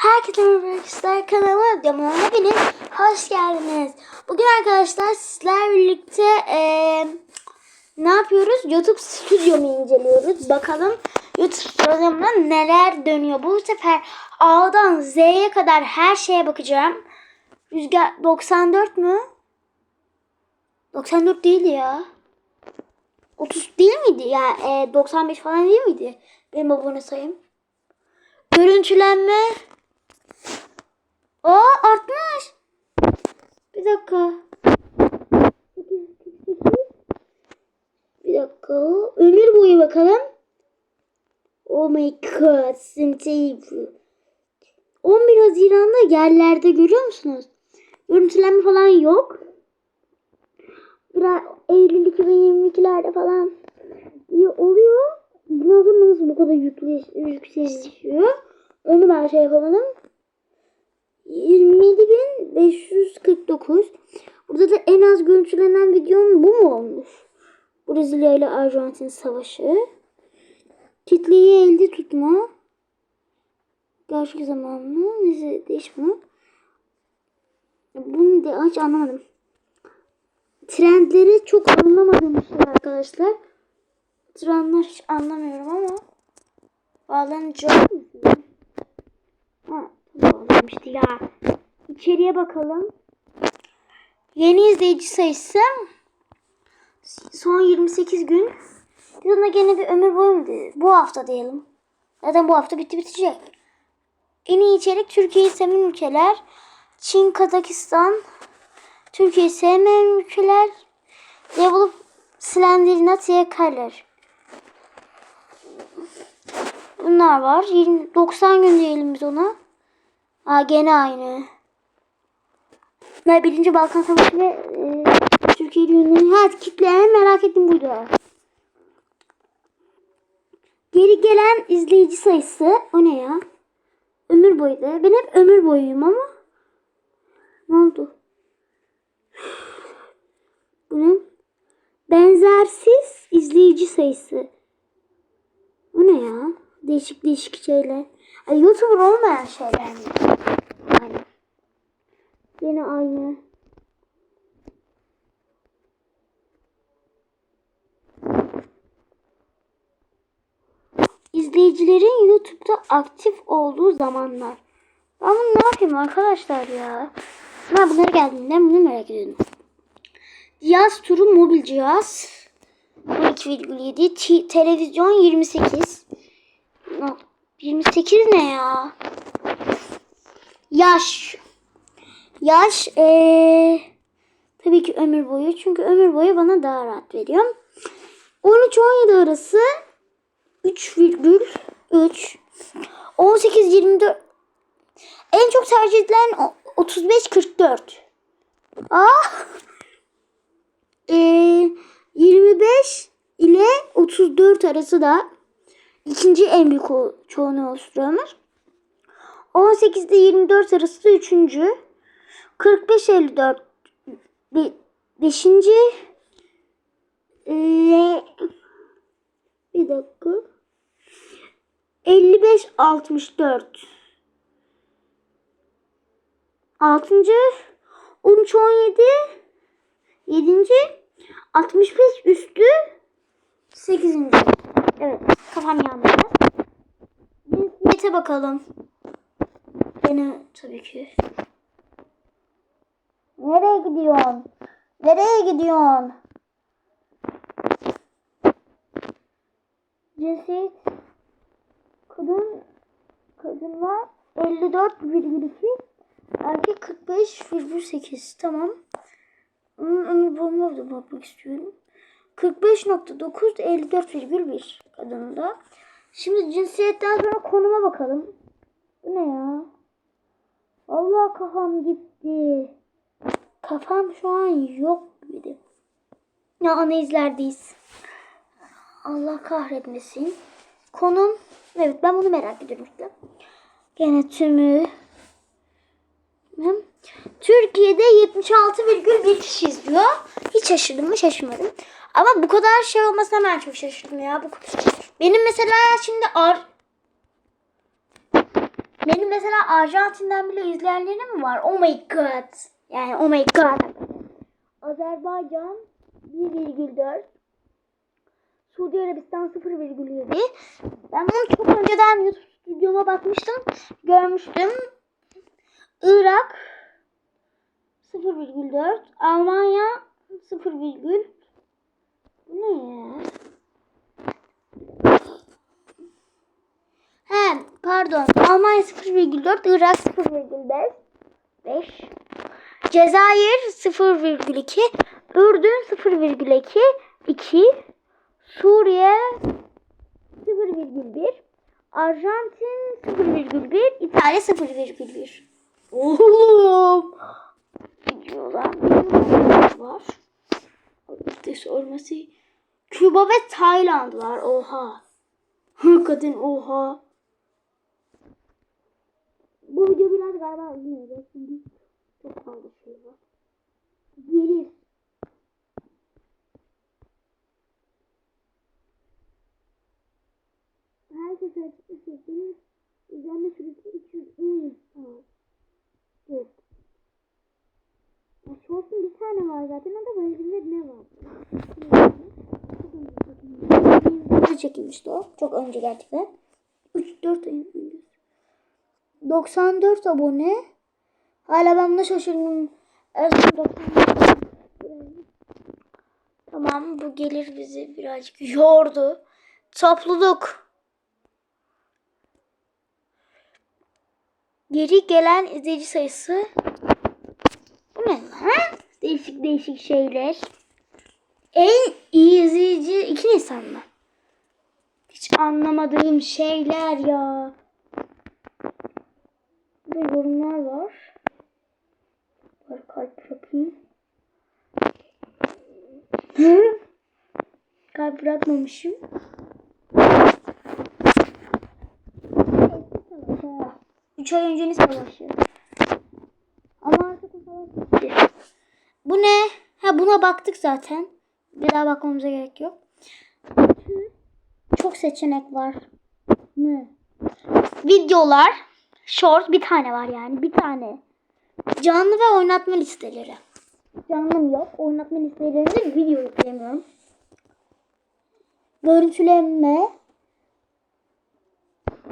Herkese merhaba arkadaşlar kanalıma videoma hepiniz hoş geldiniz. Bugün arkadaşlar sizler birlikte eee, ne yapıyoruz? YouTube stüdyomu inceliyoruz. Bakalım YouTube stüdyomda neler dönüyor. Bu sefer A'dan Z'ye kadar her şeye bakacağım. Rüzgar 94 mü? 94 değil ya. 30 değil miydi? Ya e, 95 falan değil miydi? Benim abone sayım. Görüntülenme. O artmış. Bir dakika. Bir dakika. Ömür boyu bakalım. Oh my god. Sensei. 11 Haziran'da yerlerde görüyor musunuz? Görüntülenme falan yok. Biraz Eylül 2022'lerde falan iyi oluyor. Nasıl bu kadar yükleş, yükselişiyor? Onu ben şey yapamadım. 27.549. Burada da en az görüntülenen videom bu mu olmuş? Brezilya ile Arjantin savaşı. Kitleyi elde tutma. Gerçek zamanlı. Neyse değişme. Bunu da hiç anlamadım. Trendleri çok anlamadığım şey arkadaşlar. Trendler hiç anlamıyorum ama bağlanacak mı? Ha, bağlanmıştı ya. İçeriye bakalım. Yeni izleyici sayısı son 28 gün. Biz ona gene bir ömür boyu? Bu hafta diyelim. Zaten bu hafta bitti bitecek. En iyi içerik Türkiye'yi seven ülkeler. Çin, Kazakistan, Türkiye'yi sevmeyen ülkeler. Develop Slenderinatiye Color. Bunlar var. 20, 90 gün diyelim biz ona. Aa gene aynı. Ne birinci Balkan Savaşı ve e, Türkiye Cumhuriyeti. Ha kitle merak ettim buydu. Geri gelen izleyici sayısı o ne ya? Ömür boyu da. Ben hep ömür boyuyum ama. Ne oldu? Bunun benzersiz izleyici sayısı. Bu ne ya? Değişik değişik şeyler. Ay, YouTuber olmayan şeyler mi? Yine aynı. İzleyicilerin YouTube'da aktif olduğu zamanlar. Ben bunu ne yapayım arkadaşlar ya? Ben bunları geldiğinden bunu merak ediyorum. Cihaz turu mobil cihaz. 12,7. T- televizyon 28. No, 28 ne ya? Yaş. Yaş ee, tabii ki ömür boyu. Çünkü ömür boyu bana daha rahat veriyor. 13-17 arası 3,3 18-24 en çok tercih edilen o- 35-44 Ah ee, 25 ile 34 arası da ikinci en büyük çoğunluğu oluşturuyormuş. 18 ile 24 arası da üçüncü. 45-54 be- beşinci. Ee, bir dakika. 55-64 Altıncı 13 17 Yedinci 65 üstü Sekizinci Evet kafam yandı. Cinsiyete bakalım. Yine tabii ki. Nereye gidiyorsun? Nereye gidiyorsun? Cinsiyet kadın kadınlar 54,2 erkek 45,8 tamam. Onun ömür boyuna da bakmak istiyorum. 45.9 54,1 kadında. Şimdi cinsiyetten sonra konuma bakalım. Bu ne ya? Allah kafam gitti. Kafam şu an yok gibi. Ya analizlerdeyiz. Allah kahretmesin. Konum. Evet ben bunu merak ediyorum işte. Gene tümü. Türkiye'de 76,1 kişi izliyor. Hiç şaşırdım mı şaşırmadım. Ama bu kadar şey olmasına ben çok şaşırdım ya. Bu Benim mesela şimdi ar Benim mesela Arjantin'den bile izleyenlerim var? Oh my god. Yani oh my god. Azerbaycan 1,4 Suudi Arabistan 0,7 Ben bunu çok önceden YouTube videoma bakmıştım. Görmüştüm. Irak 0,4 Almanya 0, bu ne ya? He pardon. Almanya 0,4 Irak 0,5 5 Cezayir 0,2 Ürdün 0,2 2 Suriye 0,1 Arjantin 0,1 İtalya 0,1 Oğlum! Videolar var. İşte sorması. Küba ve Tayland var. Oha. Hakikaten oha. Bu video biraz galiba uzun olacak. Çünkü çok fazla şey var Gelir Herkese açık bir şekilde izlenme süresi 310 saat. Evet. Ya Shorts'un bir tane var zaten. O da bölümde ne var? Çok çekilmişti o. Çok önce gerçekten. 3-4 ayın öncesi. 94 abone. Hala ben buna şaşırdım. En son 94. Tamam bu gelir bizi birazcık yordu. Topluluk. Geri gelen izleyici sayısı. Bu ne lan? Değişik değişik şeyler. En iyi izleyici iki Nisan mı? Hiç anlamadığım şeyler ya. Burada yorumlar var. Var kalp bırakayım. kalp bırakmamışım. Üç ay öncenin savaşı. Ama artık o savaş. Bu ne? Ha buna baktık zaten. Bir daha bakmamıza gerek yok. Çok seçenek var. Ne? Videolar. Short bir tane var yani. Bir tane. Canlı ve oynatma listeleri. Canlım yok. Oynatma listelerinde video yüklemiyorum. Görüntülenme.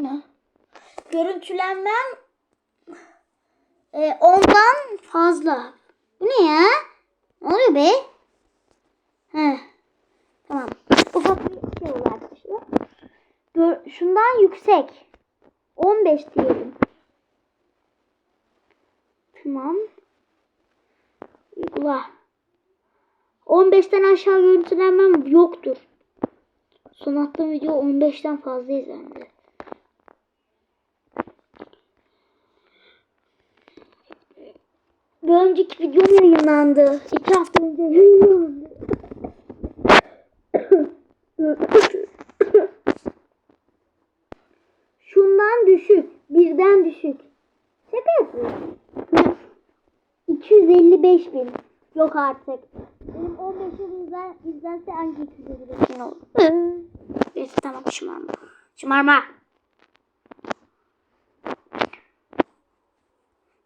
Ne? Görüntülenmem e, ondan fazla. Bu ne ya? Ne oluyor be? He. Tamam. Ufak bir şey oluyor arkadaşlar. Şundan yüksek. 15 diyelim. Tamam. Uygula. 15'ten aşağı görüntülenmem yoktur. Son attığım video 15'ten fazla izlendi. Bir önceki videom yayınlandı. İki hafta önce yayınlandı. Şundan düşük. Birden düşük. Şaka yapıyorum. 255 bin. Yok artık. Benim 15 yıl izlen, izlense hangi 255 bin olur? Neyse tamam şımarma. Şımarma.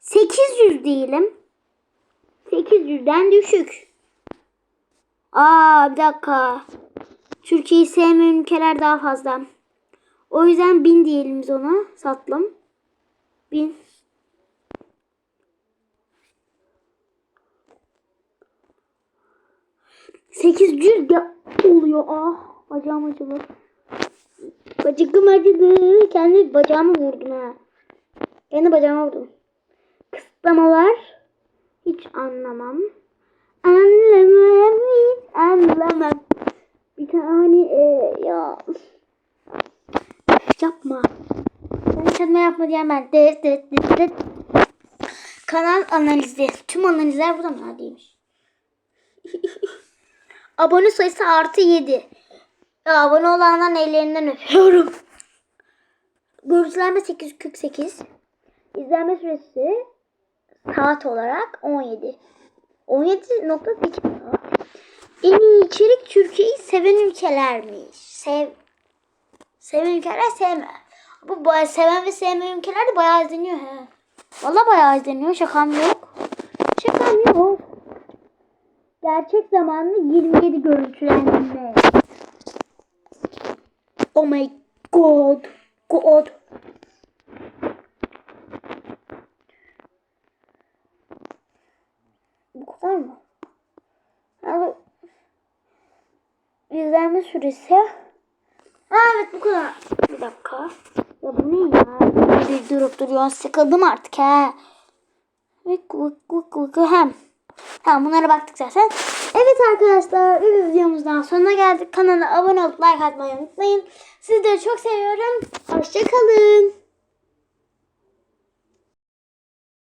800 diyelim. 800'den düşük. Aa bir dakika. Türkiye'yi sevmeyen ülkeler daha fazla. O yüzden 1000 diyelim biz ona. Sattım. 1000. Sekiz yüz de oluyor. Ah bacağım acıdı. Bacıkım acıdı. Kendi bacağımı vurdum ha. Kendi bacağıma vurdum. Kısıtlamalar. Hiç anlamam. Anlamam hiç anlamam. Bir tane e, ya. Yapma. Ben kendime yapma diyen ben. De, de, de, de. Kanal analizi. Tüm analizler burada mı? Ha, değilmiş. Abone sayısı artı 7. Ya, abone olanların ellerinden öpüyorum. Görüntülenme 848. İzlenme süresi saat olarak 17. 17.8 saat. En iyi içerik Türkiye'yi seven ülkelermiş. Sev seven ülkeler sevme. Bu seven ve sevmeyenkiler de bayağı izleniyor he. Valla bayağı izleniyor. Şakam yok. Şakam yok. Gerçek zamanlı 27 görüntülenme. Oh my god. God. Bu kadar mı? Yani izlenme süresi. Ha, evet bu kadar. Bir dakika. Ya bu ne ya? Bir durup duruyor. Sıkıldım artık ha. Vık vık vık vık hem. Tamam bunlara baktık zaten. Evet arkadaşlar bir videomuzdan sonuna geldik. Kanala abone olup like atmayı unutmayın. Sizleri çok seviyorum. Hoşçakalın.